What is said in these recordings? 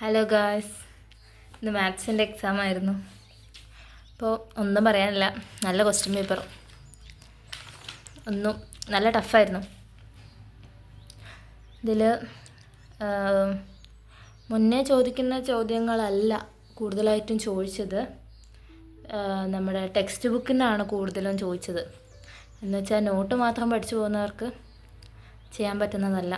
Hello guys ഇന്ന് മാത്സിന്റെ exam ആയിരുന്നു. അപ്പോൾ ഒന്നും പറയാനില്ല. നല്ല ക്വസ്റ്റ്യൻ പേപ്പർ ഒന്നും നല്ല ടഫായിരുന്നു ഇതിൽ മുന്നേ ചോദിക്കുന്ന ചോദ്യങ്ങളല്ല കൂടുതലായിട്ടും ചോദിച്ചത്. നമ്മുടെ ടെക്സ്റ്റ് ബുക്കിൽ നിന്നാണ് കൂടുതലും ചോദിച്ചത്. എന്നുവെച്ചാൽ നോട്ട് മാത്രം പഠിച്ചു പോകുന്നവർക്ക് ചെയ്യാൻ പറ്റുന്നതല്ല.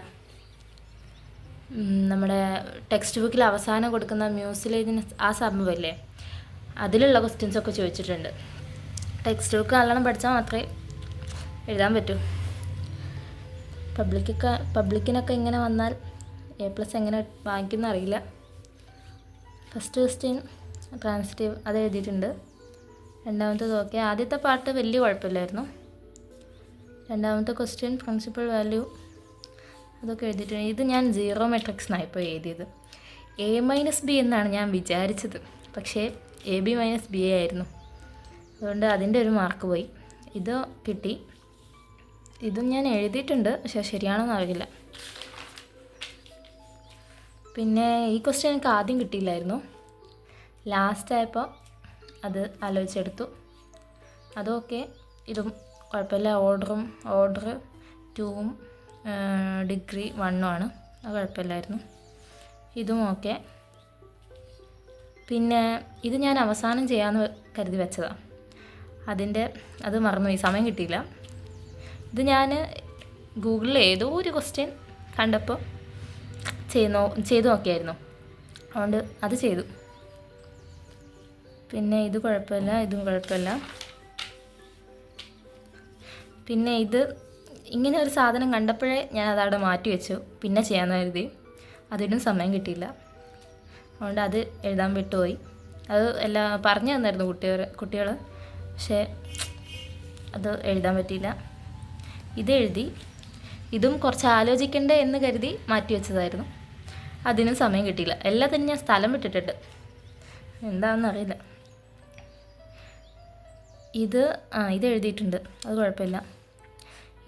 നമ്മുടെ ടെക്സ്റ്റ് ബുക്കിൽ അവസാനം കൊടുക്കുന്ന മ്യൂസിലേജിന് ആ സംഭവമില്ലേ അതിലുള്ള ക്വസ്റ്റ്യൻസ് ഒക്കെ ചോദിച്ചിട്ടുണ്ട്. ടെക്സ്റ്റ് ബുക്ക് നല്ലോണം പഠിച്ചാൽ മാത്രമേ എഴുതാൻ പറ്റൂ. പബ്ലിക്കൊക്കെ പബ്ലിക്കിനൊക്കെ ഇങ്ങനെ വന്നാൽ എ പ്ലസ് എങ്ങനെ വാങ്ങിക്കുന്ന അറിയില്ല. ഫസ്റ്റ് ക്വസ്റ്റ്യൻ ട്രാൻസിറ്റീവ് അത് എഴുതിയിട്ടുണ്ട്. രണ്ടാമത്തേത് ഓക്കെ ആദ്യത്തെ പാട്ട് വലിയ കുഴപ്പമില്ലായിരുന്നു. രണ്ടാമത്തെ ക്വസ്റ്റ്യൻ പ്രിൻസിപ്പൽ വാല്യൂ അതൊക്കെ എഴുതിയിട്ടുണ്ട് ഇത് ഞാൻ സീറോ മെട്രിക്സിനാണ് ഇപ്പോൾ എഴുതിയത്. എ മൈനസ് ബി എന്നാണ് ഞാൻ വിചാരിച്ചത്. പക്ഷേ എ ബി മൈനസ് ബി ആയിരുന്നു. അതുകൊണ്ട് അതിന്റെ ഒരു മാർക്ക് പോയി. ഇത് കിട്ടി. ഇതും ഞാൻ എഴുതിയിട്ടുണ്ട് പക്ഷേ ശരിയാണോന്ന് അറിയില്ല. പിന്നെ ഈ ക്വസ്റ്റ്യൻ എനിക്ക് ആദ്യം കിട്ടിയില്ലായിരുന്നു. ലാസ്റ്റ് ആയപ്പോൾ അത് ആലോചിച്ചെടുത്തു. അതൊക്കെ ഇതും കുഴപ്പമില്ല. ഓർഡറും ഓർഡർ ടൂവും ഡിഗ്രി വണ്ണുമാണ് അത് കുഴപ്പമില്ലായിരുന്നു. ഇതും ഓക്കെ. പിന്നെ ഇത് ഞാൻ അവസാനം ചെയ്യാമെന്ന് കരുതി വെച്ചതാണ് അതിന്റെ അത് മറന്നു ഈ സമയം കിട്ടിയില്ല. ഇത് ഞാൻ ഗൂഗിളിൽ ഏതോ ഒരു ക്വസ്റ്റ്യൻ കണ്ടപ്പോൾ ചെയ്യുന്നോ ചെയ്തു നോക്കിയായിരുന്നു. അതുകൊണ്ട് അത് ചെയ്തു. പിന്നെ ഇത് കുഴപ്പമില്ല ഇതും കുഴപ്പമില്ല. പിന്നെ ഇത് ഇങ്ങനെ ഒരു സാധനം കണ്ടപ്പോഴേ ഞാൻ അതവിടെ മാറ്റി വെച്ചു പിന്നെ ചെയ്യാമെന്ന് കരുതി. അതിനും സമയം കിട്ടിയില്ല. അതുകൊണ്ട് അത് എഴുതാൻ വിട്ടുപോയി. അത് എല്ലാം പറഞ്ഞു തന്നായിരുന്നു കുട്ടികൾ കുട്ടികൾ പക്ഷേ അത് എഴുതാൻ പറ്റിയില്ല. ഇത് എഴുതി. ഇതും കുറച്ച് ആലോചിക്കണ്ടേ എന്ന് കരുതി മാറ്റി വെച്ചതായിരുന്നു അതിനും സമയം കിട്ടിയില്ല. എല്ലാത്തിനും ഞാൻ സ്ഥലം വിട്ടിട്ടുണ്ട്. എന്താണെന്ന് അറിയില്ല. ഇത് ആ ഇത് എഴുതിയിട്ടുണ്ട്. അത് കുഴപ്പമില്ല.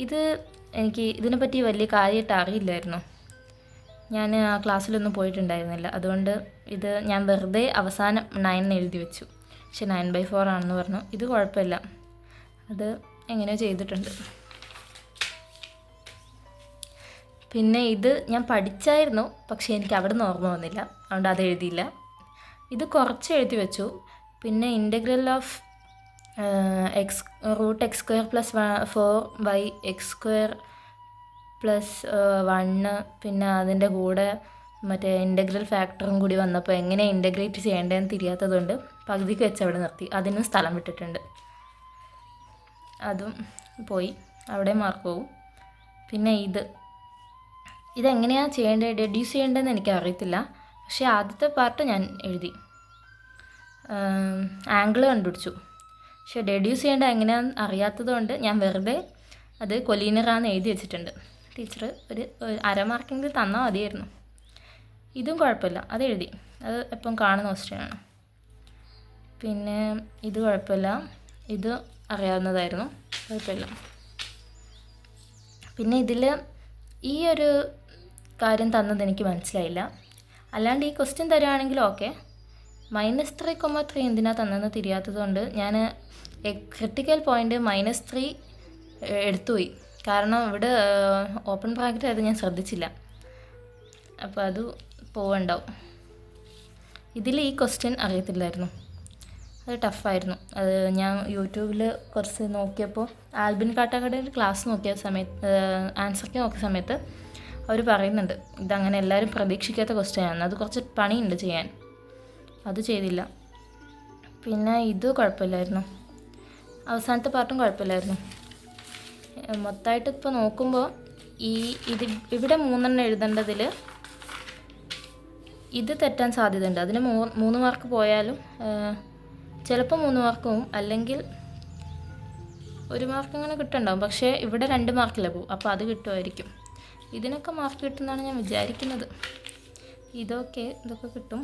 ഇത് എനിക്ക് ഇതിനെപ്പറ്റി വലിയ കാര്യമായിട്ട് അറിയില്ലായിരുന്നു. ഞാൻ ആ ക്ലാസ്സിലൊന്നും പോയിട്ടുണ്ടായിരുന്നില്ല. അതുകൊണ്ട് ഇത് ഞാൻ വെറുതെ അവസാനം നയൻ എഴുതി വെച്ചു. പക്ഷെ നയൻ ബൈ ഫോർ ആണെന്ന് പറഞ്ഞു. ഇത് കുഴപ്പമില്ല. അത് എങ്ങനെയോ ചെയ്തിട്ടുണ്ട്. പിന്നെ ഇത് ഞാൻ പഠിച്ചായിരുന്നു. പക്ഷേ എനിക്ക് അവിടെ നിന്ന് ഓർമ്മ വന്നില്ല. അതുകൊണ്ട് അത് എഴുതിയില്ല. ഇത് കുറച്ച് എഴുതി വെച്ചു. പിന്നെ integral of x root x square plus four by x square plus one പിന്നെ അതിന്റെ കൂടെ മറ്റേ ഇന്റഗ്രൽ ഫാക്ടറും കൂടി വന്നപ്പോൾ എങ്ങനെ ഇന്റഗ്രേറ്റ് ചെയ്യേണ്ടതെന്ന് തിരിയാത്തതുകൊണ്ട് പകുതിക്ക് വെച്ച് അവിടെ നിർത്തി. അതിനും സ്ഥലം വിട്ടിട്ടുണ്ട്. അതും പോയി. അവിടെ മാർക്ക് പോവും. പിന്നെ ഇത്. ഇതെങ്ങനെയാണ് ചെയ്യേണ്ടത് ഡെഡ്യൂസ് ചെയ്യേണ്ടതെന്ന് എനിക്ക് അറിയത്തില്ല പക്ഷേ ആദ്യത്തെ പാർട്ട് ഞാൻ എഴുതി. ആംഗിൾ കണ്ടുപിടിച്ചു. പക്ഷേ ഡെഡ്യൂസ് ചെയ്യേണ്ടത് എങ്ങനെയാണെന്ന് അറിയാത്തത് കൊണ്ട് ഞാൻ വെറുതെ അത് കൊലീനറാന്ന് എഴുതി വെച്ചിട്ടുണ്ട്. ടീച്ചർ ഒരു ഒരു അര മാർക്കെങ്കിലും തന്നാൽ മതിയായിരുന്നു. ഇതും കുഴപ്പമില്ല. അത് എഴുതി. അത് എപ്പം കാണുന്ന ക്വസ്റ്റ്യനാണ് പിന്നെ ഇത് കുഴപ്പമില്ല. ഇത് അറിയാവുന്നതായിരുന്നു. കുഴപ്പമില്ല. പിന്നെ ഇതിൽ ഈ ഒരു കാര്യം തന്നത് എനിക്ക് മനസ്സിലായില്ല. അല്ലാണ്ട് ഈ ക്വസ്റ്റ്യൻ തരുവാണെങ്കിൽ okay minus three comma three എന്തിനാ തന്നെന്ന് തിരിയാത്തത് കൊണ്ട് ഞാൻ ക്രിട്ടിക്കൽ പോയിന്റ് മൈനസ് ത്രീ എടുത്തുപോയി. കാരണം ഇവിടെ ഓപ്പൺ ബ്രാക്കറ്റ് ആയത് ഞാൻ ശ്രദ്ധിച്ചില്ല. അപ്പോൾ അത് പോവണ്ടാവും. ഇതിൽ ഈ ക്വസ്റ്റ്യൻ അറിയത്തില്ലായിരുന്നു. അത് ടഫായിരുന്നു അത് ഞാൻ യൂട്യൂബിൽ കുറച്ച് നോക്കിയപ്പോൾ ആൽബിൻ കാട്ടാക്കടയിൽ ക്ലാസ് നോക്കിയ സമയത്ത് ആൻസർക്ക് നോക്കിയ സമയത്ത് അവർ പറയുന്നുണ്ട്. ഇതങ്ങനെ എല്ലാവരും പ്രതീക്ഷിക്കാത്ത ക്വസ്റ്റ്യൻ ആണ്. അത് കുറച്ച് പണിയുണ്ട് ചെയ്യാൻ. അത് ചെയ്തില്ല. പിന്നെ ഇത് കുഴപ്പമില്ലായിരുന്നു. അവസാനത്തെ പാർട്ടും കുഴപ്പമില്ലായിരുന്നു. മൊത്തമായിട്ട് ഇപ്പോൾ നോക്കുമ്പോൾ ഈ ഇത് ഇവിടെ മൂന്നെണ്ണം എഴുതേണ്ടതിൽ ഇത് തെറ്റാൻ സാധ്യതയുണ്ട്. അതിന് മൂ മൂന്ന് മാർക്ക് പോയാലും ചിലപ്പോൾ മൂന്ന് മാർക്കും അല്ലെങ്കിൽ ഒരു മാർക്ക് അങ്ങനെ കിട്ടുന്നുണ്ടാവും. പക്ഷേ ഇവിടെ രണ്ട് മാർക്കില്ല പോവും. അപ്പോൾ അത് കിട്ടുമായിരിക്കും. ഇതിനൊക്കെ മാർക്ക് കിട്ടുമെന്നാണ് ഞാൻ വിചാരിക്കുന്നത്. ഇതൊക്കെ ഇതൊക്കെ കിട്ടും.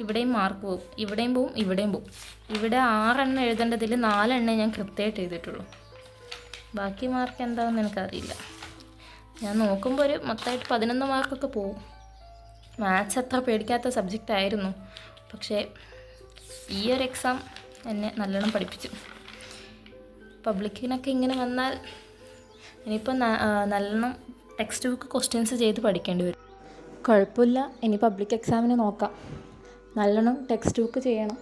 ഇവിടെയും മാർക്ക് പോവും ഇവിടെയും പോവും ഇവിടെയും പോവും. ഇവിടെ ആറെണ്ണം എഴുതേണ്ടതിൽ നാലെണ്ണം ഞാൻ കൃത്യമായിട്ട് എഴുതിയിട്ടുള്ളൂ. ബാക്കി മാർക്ക് എന്താണെന്ന് എനിക്കറിയില്ല. ഞാൻ നോക്കുമ്പോൾ ഒരു മൊത്തമായിട്ട് പതിനൊന്ന് മാർക്കൊക്കെ പോവും. മാത്സ് അത്ര പേടിക്കാത്ത സബ്ജക്റ്റ് ആയിരുന്നു. പക്ഷേ ഈ ഒരു എക്സാം എന്നെ നല്ലോണം പഠിപ്പിച്ചു. പബ്ലിക്കിനൊക്കെ ഇങ്ങനെ വന്നാൽ ഇനിയിപ്പോൾ നല്ലോണം ടെക്സ്റ്റ് ബുക്ക് ക്വസ്റ്റ്യൻസ് ചെയ്ത് പഠിക്കേണ്ടി വരും. കുഴപ്പമില്ല. ഇനി പബ്ലിക് എക്സാമിന് നോക്കാം. നല്ലോണം ടെക്സ്റ്റ് ബുക്ക് ചെയ്യണം.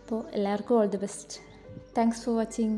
അപ്പോൾ എല്ലാവർക്കും all the best thanks for watching